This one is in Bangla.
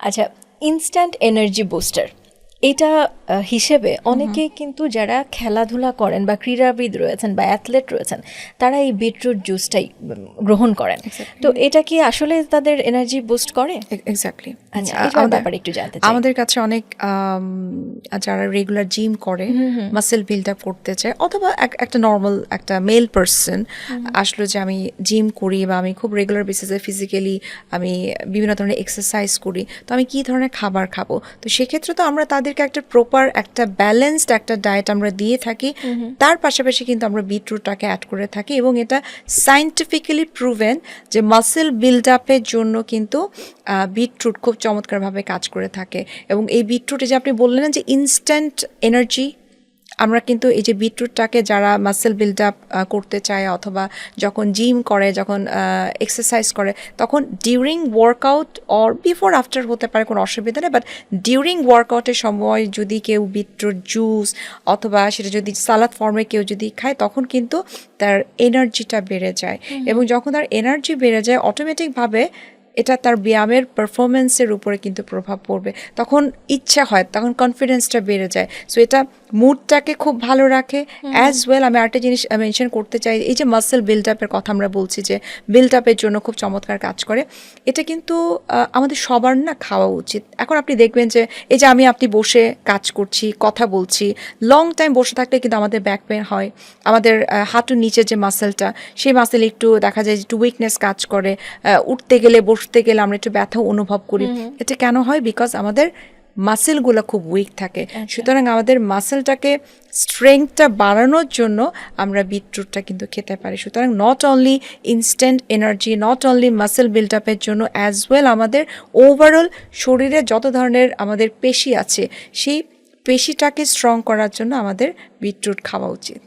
আচ্ছা ইনস্ট্যান্ট এনার্জি বুস্টার এটা হিসেবে অনেকেই কিন্তু যারা খেলাধুলা করেন বা ক্রীড়াবিদ রয়েছেন বা অ্যাথলেট রয়েছেন তারা এই বিটরুট জুসটাই গ্রহণ করেন। তো এটা কি আসলে তাদের এনার্জি বুস্ট করে? এক্স্যাক্টলি আচ্ছা ব্যাপারে একটু জানতে আমাদের কাছে অনেক যারা রেগুলার জিম করে মাসেল বিল্ড আপ করতে চায় অথবা একটা নর্মাল একটা মেল পার্সন আসলো যে আমি জিম করি বা আমি খুব রেগুলার বেসিসে ফিজিক্যালি আমি বিভিন্ন ধরনের এক্সারসাইজ করি তো আমি কি ধরনের খাবার খাব? তো সেক্ষেত্রে তো আমরা তাদেরকে একটা প্রপার একটা ব্যালেন্সড একটা ডায়েট আমরা দিয়ে থাকি। তার পাশাপাশি কিন্তু আমরা বিটরুটটাকে অ্যাড করে থাকি এবং এটা সাইন্টিফিক্যালি প্রুভেন যে মাসেল বিল্ড আপের জন্য কিন্তু বিটরুট খুব চমৎকারভাবে কাজ করে থাকে। এবং এই বিটরুটে যে আপনি বললেন না যে ইনস্ট্যান্ট এনার্জি আমরা কিন্তু এই যে বিটরুটটাকে যারা মাসেল বিল্ড আপ করতে চায় অথবা যখন জিম করে যখন এক্সারসাইজ করে তখন during workout or before after হতে পারে কোনো অসুবিধা নেই বাট ডিউরিং ওয়ার্কআউটের সময় যদি কেউ বিটরুট জুস অথবা সেটা যদি সালাদ ফর্মে কেউ যদি খায় তখন কিন্তু তার এনার্জিটা বেড়ে যায়। এবং যখন তার এনার্জি বেড়ে যায় অটোমেটিকভাবে এটা তার ব্যায়ামের পারফরমেন্সের উপরে কিন্তু প্রভাব পড়বে। তখন ইচ্ছা হয় তখন কনফিডেন্সটা বেড়ে যায়। সো এটা মুডটাকে খুব ভালো রাখে। অ্যাজ ওয়েল আমি আরেকটা জিনিস মেনশন করতে চাই এই যে মাসেল বিল্ড আপের কথা আমরা বলছি যে বিল্ড আপের জন্য খুব চমৎকার কাজ করে। এটা কিন্তু আমাদের সবার না খাওয়া উচিত। এখন আপনি দেখবেন যে এই যে আমি আপনি বসে কাজ করছি কথা বলছি লং টাইম বসে থাকলে কিন্তু আমাদের ব্যাক পেন হয়। আমাদের হাঁটুর নিচের যে মাসেলটা সেই মাসেল একটু দেখা যায় যে একটু উইকনেস কাজ করে। উঠতে গেলে বসতে গেলে আমরা একটু ব্যথা অনুভব করি। এটা কেন হয়? বিকজ আমাদের মাসেলগুলো খুব উইক থাকে। সুতরাং আমাদের মাসেলটাকে স্ট্রেংথটা বাড়ানোর জন্য আমরা বিটরুটটা কিন্তু খেতে পারি। সুতরাং not only instant energy not only muscle build আপের জন্য অ্যাজ ওয়েল আমাদের ওভারঅল শরীরে যত ধরনের আমাদের পেশি আছে সেই পেশিটাকে স্ট্রং করার জন্য আমাদের বিটরুট খাওয়া উচিত।